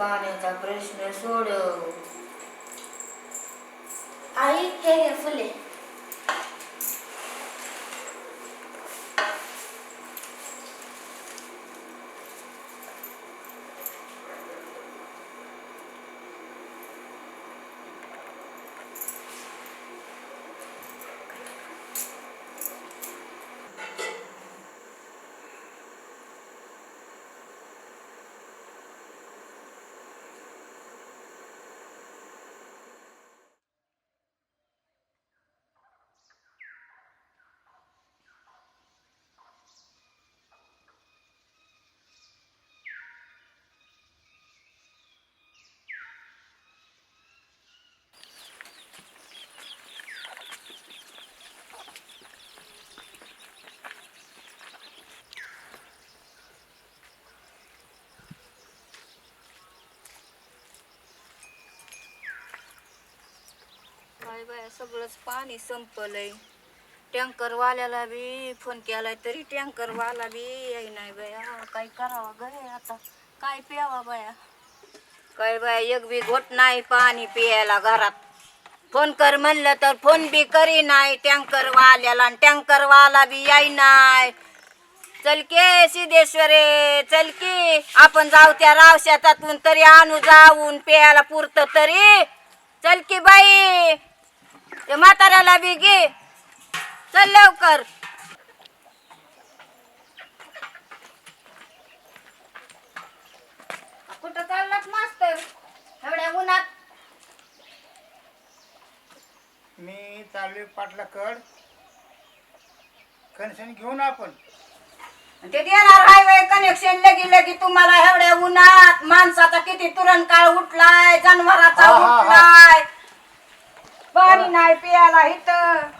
पाण्याचा प्रश्न सोडव. आई हे फुले. बाय सगळंच पाणी संपलंय. टँकर वाल्याला बी फोन केलाय तरी टँकर वाला बी येई नाही बाया. काय करावा गरे आता? काय प्यावा बाया? काय बाया एक बी घोट नाही पाणी प्यायला घरात. फोन कर म्हणलं तर फोन बी करी नाही टँकर वाल्याला आणि टँकर वाला बी याय नाही चल के सिद्धेश्वरे चल की. आपण जाऊ त्या राव शेतातून तरी आणू जाऊन प्यायला पुरतं तरी. चल की बाई. ते म्हाताऱ्याला बी घे. चल लवकर. कुठं चाललात मास्तर? एवढ्या उन्हात? मी चाललोय पाटलाकड. कनेक्शन घेऊन आपण. ते देणार हायवे कनेक्शन लगी लगी तुम्हाला एवढ्या उन्हात माणसाचा किती तुरण काळ उठलाय जनावराचा. उठलाय. नाही पियाला इथं.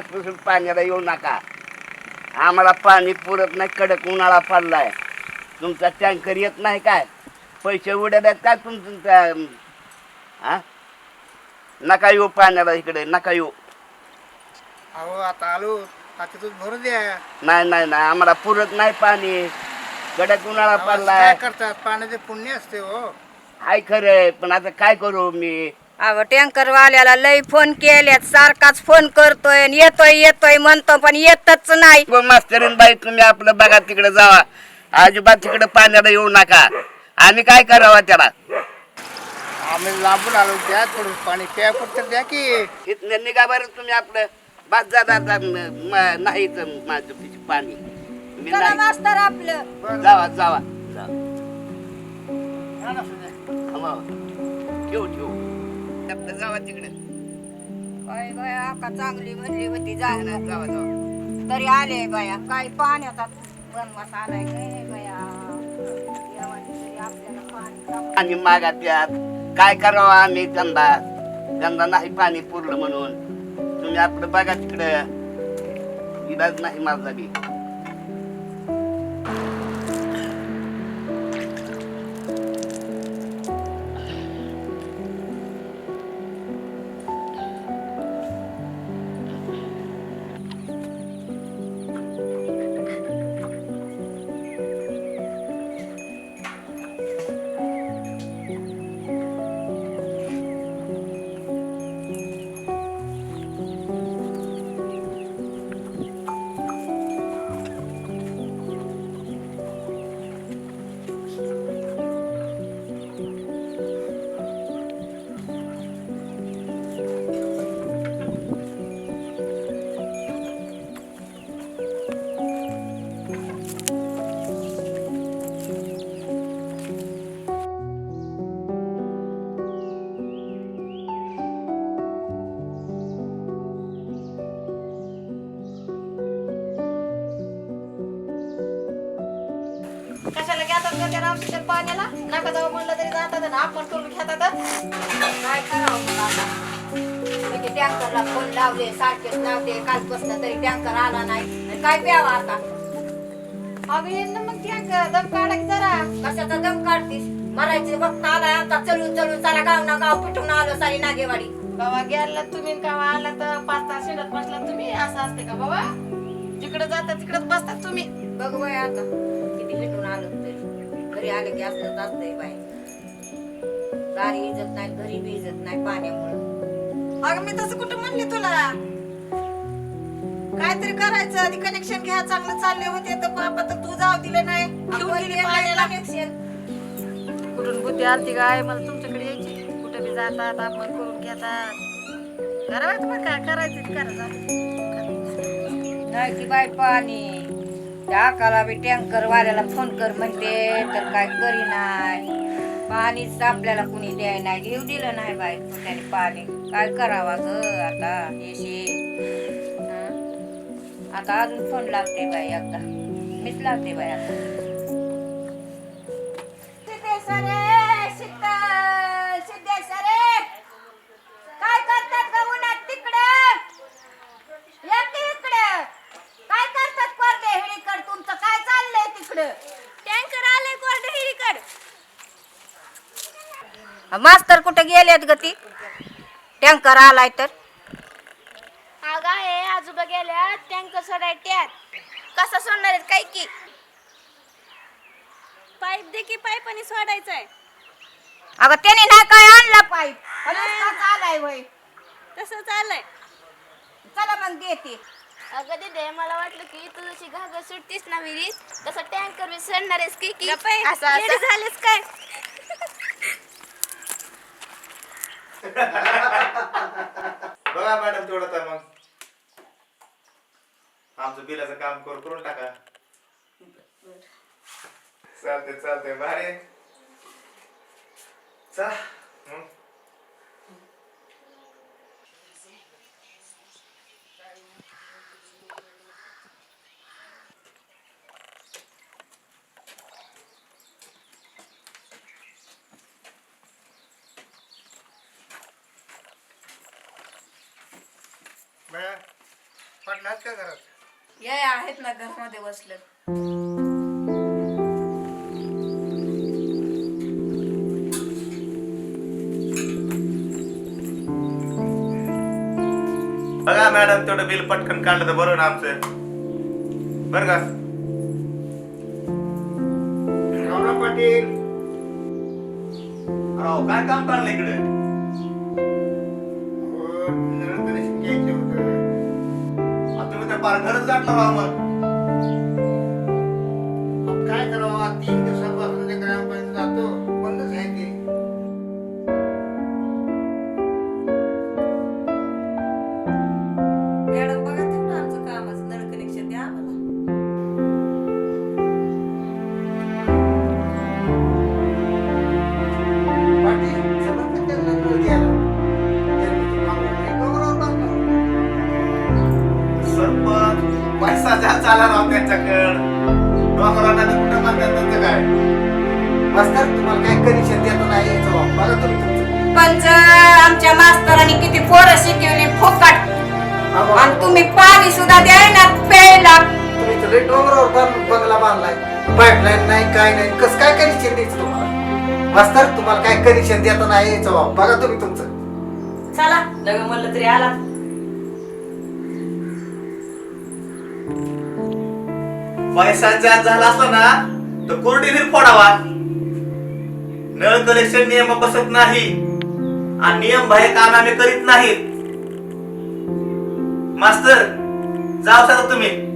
ट्रान्समिशन पाण्याला येऊ नका. आम्हाला पाणी पुरत नाही कडक उन्हाळा पडलाय. तुमचा टँकर येत नाही काय? पैसे उडत काय तुमचं हा नका येऊ पाण्याला इकडे नका येऊ. अहो आता आलो. आता तू भरू द्या. नाही नाही नाही आम्हाला पुरत नाही पाणी. कडक उन्हाळा आवाज काय पडलाय. करतात? पाण्याचे पुण्य असते हो. हाय खरंय पण आता काय करू मी? अहो टँकर वाल्याला लय फोन केल्यात सारखाच फोन करतोय आणि येतोय येतोय म्हणतो पण येतच नाही. व मास्तरीन बाई तुम्ही आपलं बघा तिकडे जावा. अजिबात तिकडे पाण्याला येऊ नका. आम्ही काय करावं त्याला? आम्ही लांबून आलो द्या थोडं पाणी प्या तर द्या की. इथनं निघा बरं तुम्ही आपलं. बस जाता नाही तर माझं पाणी. मी चला नाही. मास्तर आपलं. जावा जावा. जावा. हा. ठेवू ठेवू. आपलं जावा तिकडे. काय बाया का चांगली म्हणली होती जाऊ जावा जावा. तरी आले बाया काय पाण्याचा बनवास आलाय काय बाया? पाणी आणि मागा काय करावं आम्ही त्यांना त्यांना नाही पाणी पुरलं म्हणून. तुम्ही आपलं बघा तिकडे. इलाज नाही माझा बी. नका जाऊ म्हणलं तरी जातात आपण करून घेतात. काय करावं मग आता? म्हणजे टँकरला फोन लावले सारखेच लावते कालपासून तरी टँकर आला नाही. आणि काय प्यावा आता? अगं ये ना मग टँक दम काढा की जरा. कशाचा दम काढतीस? मरायचे बघत आलाय आता चलून चलून सारा गाव ना गाव पिटून आलो सारी नागेवाडी. बाबा गेला तुम्ही का आला तर पाच तास शेतात बसला तुम्ही? असं असते का बाबा? जिकडे जाता तिकडे बसतात तुम्ही. बघ आता किती पिटून आलो तरी. घरी आले की असलंच असतंय बाय दारी इजत नाही घरी बी इजत नाही पाण्यामुळं. अगं मी तसं कुठं म्हणले तुला? काहीतरी करायचं आधी कनेक्शन घ्या चांगलं चालले होते तर बाबा तर तू जाऊ दिले नाही. घेऊन गेली पाण्याला. कुठून बुद्धी आलती काय मला तुमच्याकडे यायची. कुठं बी जातात आपण करून घेतात. करायचं मग काय? करायचं ते करा जाऊ. नाही ती बाय पाणी. त्या बी टँकरवाल्याला फोन कर म्हणते तर काय करी नाही पाणीच आपल्याला कुणी द्याय नाही. घेऊ दिलं नाही बाई त्याने पाणी. काय करावा ग आता येशी. आता अजून फोन लागते बाई एकदा. मीच लागते बाई आता सिद्धेश्वरे शीतल सिद्धेश्वरे काय करतात ग उन्हात तिकडं या की इकडं काय करतात कोरडे हिडीकड तुमचं काय चाललंय तिकडं टँकर आलंय कोरडे हिडीकड मास्तर कुठे गेलेत ग ती. टँकर आलाय तर. अगं आजोबा गेल्या टँकर सोडाय त्यात कसं सोडणार आहेत काय की? पाईप दे की पाईप आणि सोडायचं आहे अगं त्याने नाही काय आणला पाईप. आलाय वय तसं चाललंय चला मग देते. अगं दिदे मला वाटलं की तू जशी घागर सुटतीस ना विहिरीत. तसं टँकर मी सोडणार आहेस की की? असं असं. झालेस काय? बघा मॅडम तेवढं तर मग. आमचं बिलाचं काम करू करून टाका. चालते चालते भारी चला मग. बाया पडलात का घरात ये घरामध्ये बसलं बघा मॅडम तेवढं बिल पटकन काढलं तर बरोबर आमचं. बर का? पाटील. राव काय काम काढलं इकडे? आता तुम्ही त्या पार घरच गाठलं राव मग. डोंगराला कुठं म्हणतात त्यांचं काय? मास्तर तुम्हाला काय कनेक्शन देतो नाही. बघा तुम्ही तुमचं. पंच आमच्या मास्तरांनी किती पोरं शिकवली फुकट. आणि तुम्ही पाणी सुद्धा द्यायला प्यायला. तुम्ही डोंगरावर बांध- बंगला बांधलाय. पाईपलाईन नाही काय नाही. कसं काय कनेक्शन द्यायचं तुम्हाला? मास्तर तुम्हाला काय कनेक्शन देतो नाही. बघा तुम्ही तुमचं. चला लग्न म्हणलं तरी आला. पैसा जास्त झाला असला ना तर कोरडी बिल फोडावा. नळ कलेक्शन नियम बसत नाही. आणि नियम बाहेर काम आम्ही करीत नाहीत. मास्तर जाऊ शकता तुम्ही?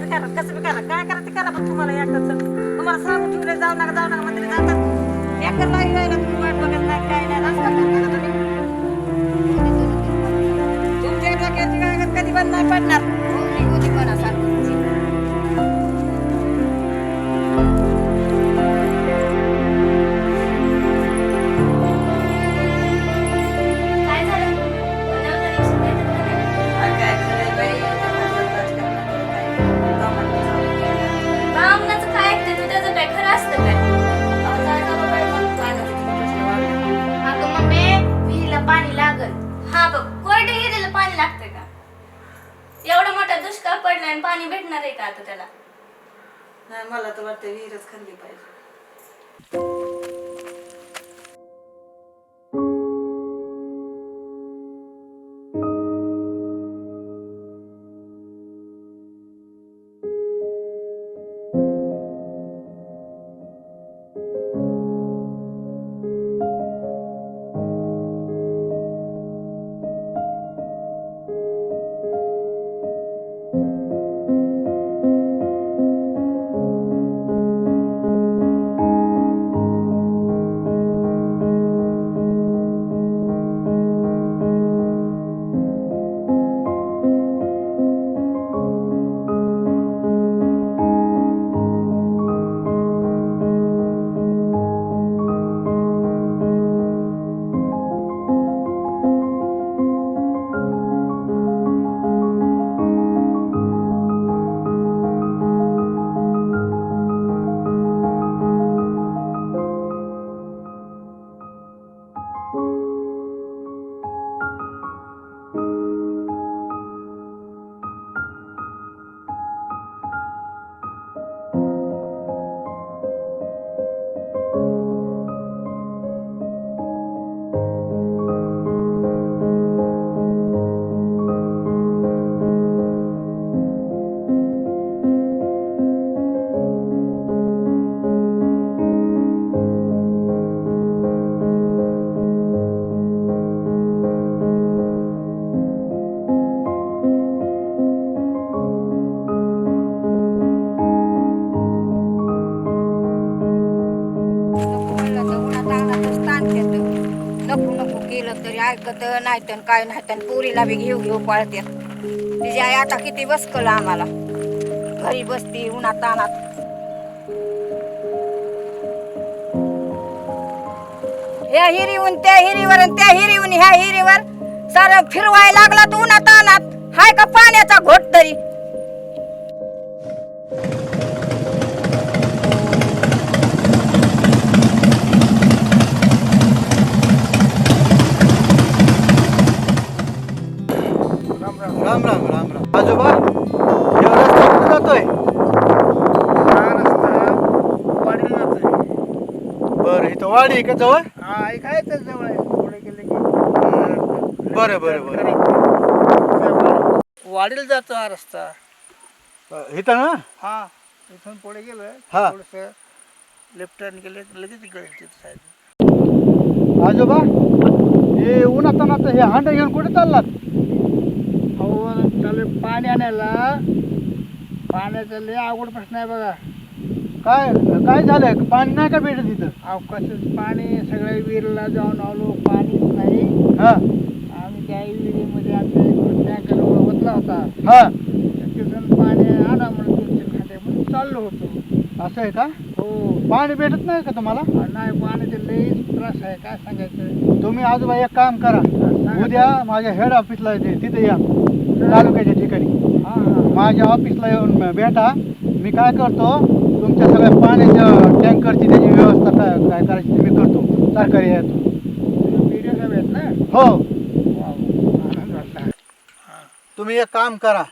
काय बी करा कसं बी करा काय करा ते करा पण तुम्हाला एकदाच तुम्हाला सांगून ठेवले जाऊ नका जाऊ नका मंदिर जातात एकर लागी जायला तुम्ही वाट बघत नाही काय नाही रस्ता करता का तुम्ही. तुमच्या डोक्याची काय कधी बंद नाही पडणार. आणि पाणी भेटणार आहे का आता त्याला? नाही मला तर वाटतं विहीरच खाल्ली पाहिजे. नको केलं तरी ऐकत नाही तर काय नाही तर पुरीला बी घेऊ घेऊ पळतात तिची आई आता किती बसकल आम्हाला. घरी बसती उन्हा ताणात या हिरीहून त्या हिरीवर आणि त्या हिरीहून ह्या हिरीवर सारं फिरवायला लागला तर उन्हा ताणात हाय का पाण्याचा घोट तरी? बरं इथं वाडी आहे का जवळ बरं बरं बरं. वाडीला जातो हा रस्ता. इथं ना? हा इथून पुढे गेलं हा. थोडस लेफ्ट टर्न केलं की लगेच इकडे तिथं साईड आजोबा हे उन्हात हे हांड घेऊन कुठे चाललात? अहो चालू पाणी आणायला. पाण्याचा लय अवघड प्रश्न आहे बघा. काय? काय झालंय? पाणी नाही का भेटत इथं? अहो कसं पाणी सगळ्या विहिरीला जाऊन आलो. पाणीच नाही. हा. आम्ही त्या विहिरीमध्ये आमच्या टँकर ओतला होता. हा. तिथून पाणी आणा म्हणून तीन खांडे म्हणून चाललो होतो. असं आहे का? हो. पाणी भेटत नाही का तुम्हाला? नाही पाण्याचा लयच त्रास आहे. काय सांगायचं? तुम्ही आजोबा एक काम करा. सांगा. उद्या माझ्या हेड ऑफिसला येते. तिथे या. तालुक्याच्या ठिकाणी. हा हा. माझ्या ऑफिसला येऊन भेटा. मी काय करतो? तुमच्या सगळ्या पाण्याच्या टँकरची त्याची व्यवस्था काय काय करायची ती मी करतो. सरकारी आहेत ना हो. तुम्ही एक काम करा.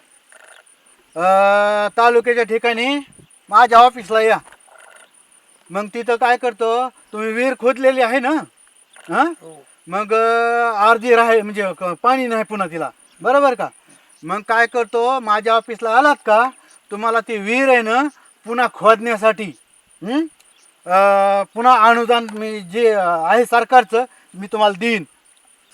अं, तालुक्याच्या ठिकाणी माझ्या ऑफिसला या. मग तिथं काय करतो तुम्ही विहीर खोदलेली आहे ना? हां? हो. मग अं, अर्धी राहे म्हणजे क- पाणी नाही पुन्हा तिला. बरोबर का? मग काय करतो माझ्या ऑफिसला आलात का? तुम्हाला ती विहीर आहे ना पुन्हा खोदण्यासाठी हं? अं, पुन्हा अनुदान मी जे आहे सरकारचं मी तुम्हाला देईन.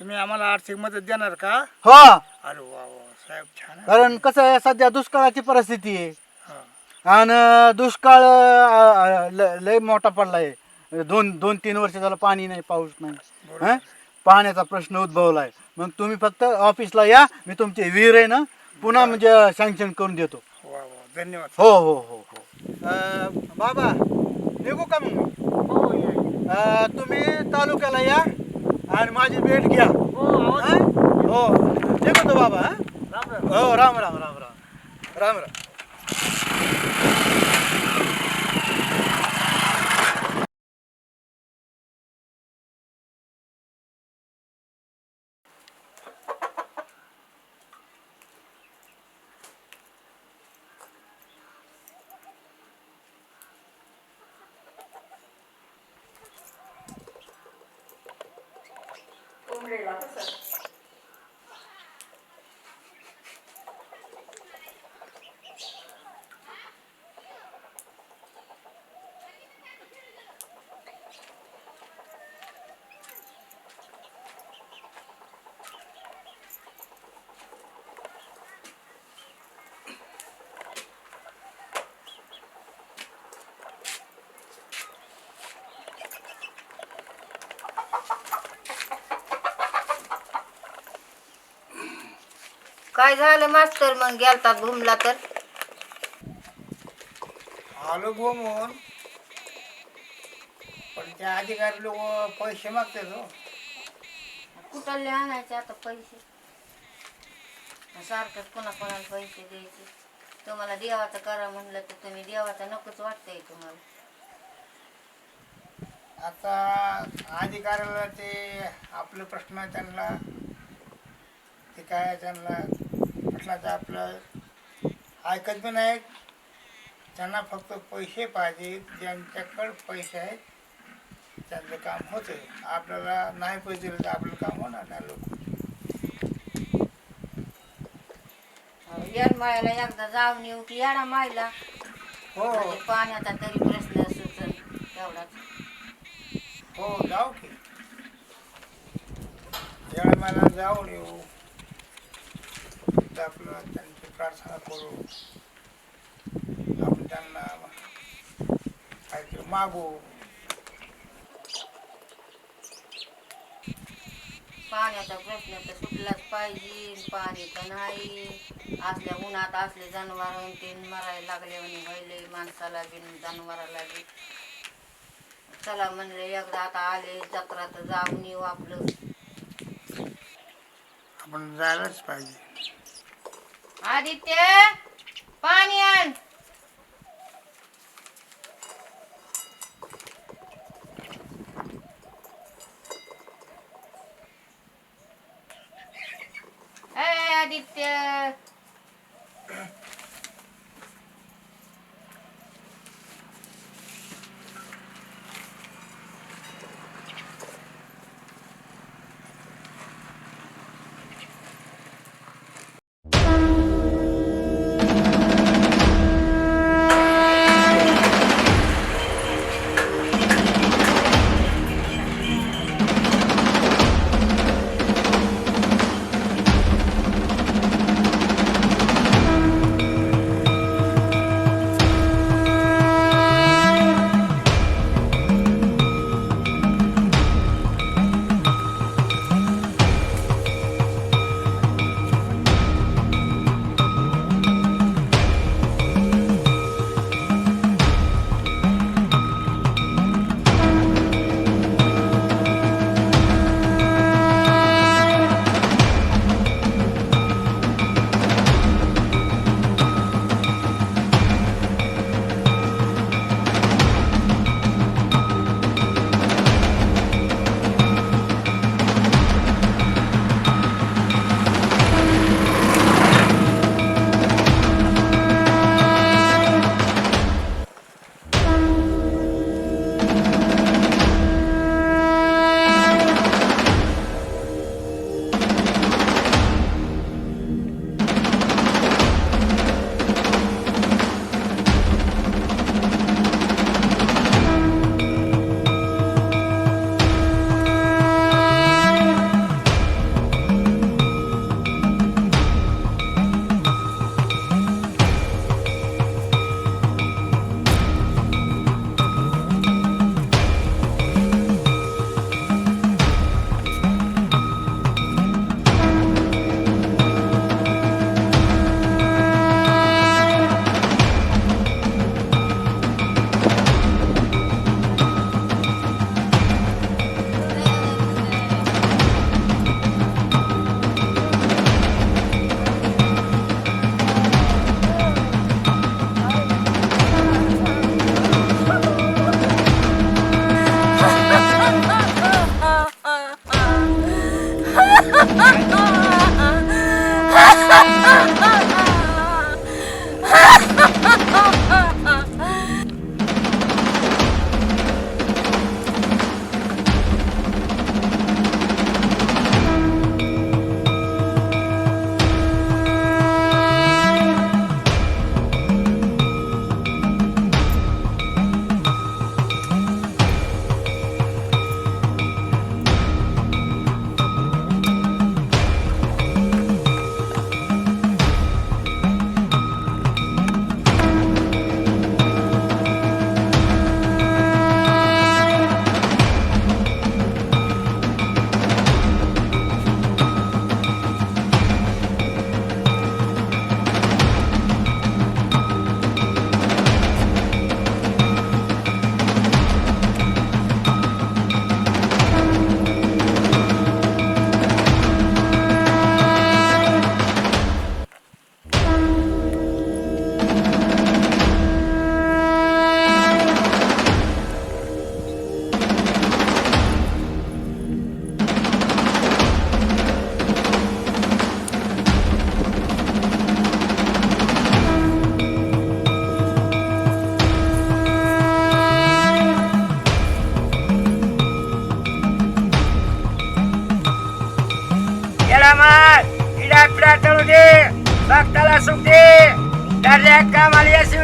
तुम्ही आम्हाला आर्थिक मदत देणार का? हो. अरे वा वा साहेब छान आहे. कारण कसं आहे सध्या दुष्काळाची परिस्थिती आहे. हा. आणि दुष्काळ अं, अं, ल- लय मोठा पडलाय. दोन दोन तीन वर्ष झालं पाणी नाही पाऊस नाही. हं? पाण्याचा प्रश्न उद्भवलाय. मग तुम्ही फक्त ऑफिसला या मी तुमची विहीर आहे ना पुन्हा म्हणजे सँक्शन करून देतो. वा वा धन्यवाद. हो हो हो हो. बाबा निघू का मग? हो तुम्ही तालुक्याला या आणि माझी भेट घ्या. हो हं? निघतो बाबा हो राम राम राम राम. राम राम. काय झालं मास्तर मग गेलतात घुमला तर? आलो घुमून. पण त्या अधिकारी लोक पैसे मागतात हो. कुठले आणायचे आता पैसे? सारखंच कोणा कोणाला पैसे द्यायचे. तुम्हाला देवाचं करा म्हणलं तर तुम्ही देवाचं नकोच वाटतंय तुम्हाला. आता अधिकाऱ्याला ते आपले प्रश्न त्यांना. ते काय त्यांना? प्रश्नाचं आपलं ऐकत बी नाहीत त्यांना फक्त पैसे पाहिजे ज्यांच्याकडे पैसे आहेत त्यांचं काम होते आपल्याला नाही पैसे दिले तर आपलं काम होणार नाही लोक. एकदा जाऊन येऊ की मायला. हो. म्हणजे पाण्याचा तरी प्रश्न सुचल तेवढाच. हो जाऊ की. जाऊन येऊ. तर आपलं त्यांची प्रार्थना करू. आपण त्यांना काहीतरी मागू. पाण्याचा प्रश्न तर सुटलाच पाहिजे. पाणी तर नाही. असल्या उन्हात असले जनावर ते मरायला लागले म्हणे व्हायले माणसाला बी जनावराला बी. चला म्हणले एकदा आता आले जत्रा तर जाऊन येऊ आपलं. आपण जायलाच पाहिजे. आदित्य पाणी आण ए,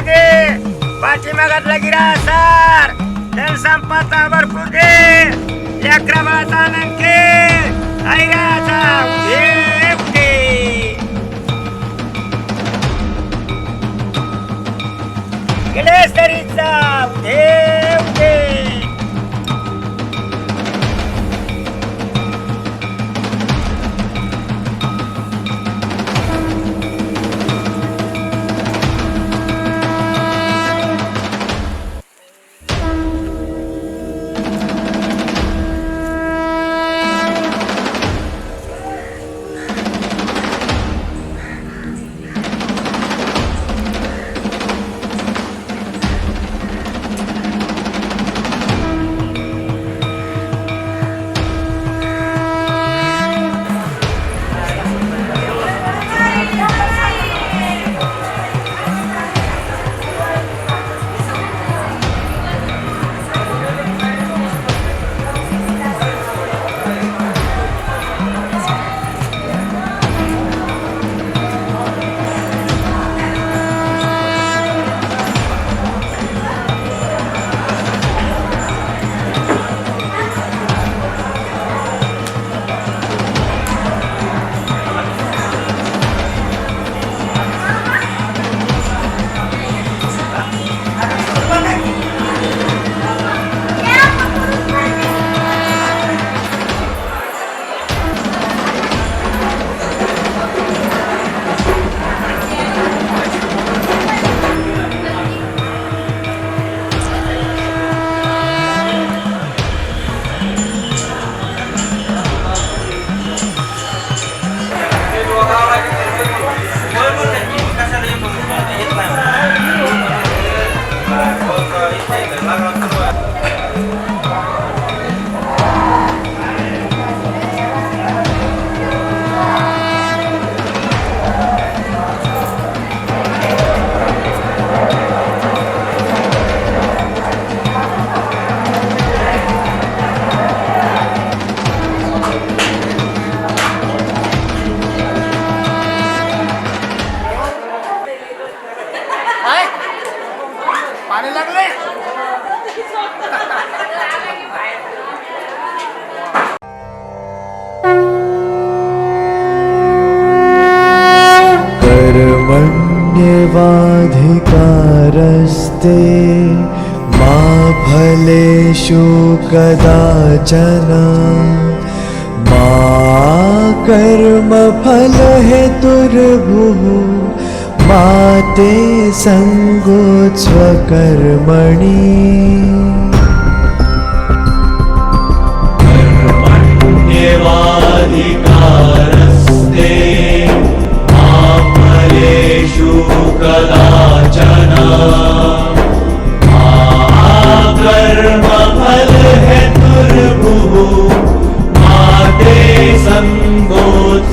दे. पाठीमागातला गिरा सार. धन संपदा भरपूर दे. लेकरा बाळाचा आनंद घे ऐराचा उदे उदे गणेशरीचा उदे कर्मण्यवाधिकारस्ते मा फलेषु कदाचन। मा कर्मफलहेतुर्भुः मा ते सङ्गोत्स्वकर्मणि कदाचन कर्मफल है माते सङ्गोत्स्वकर्मणि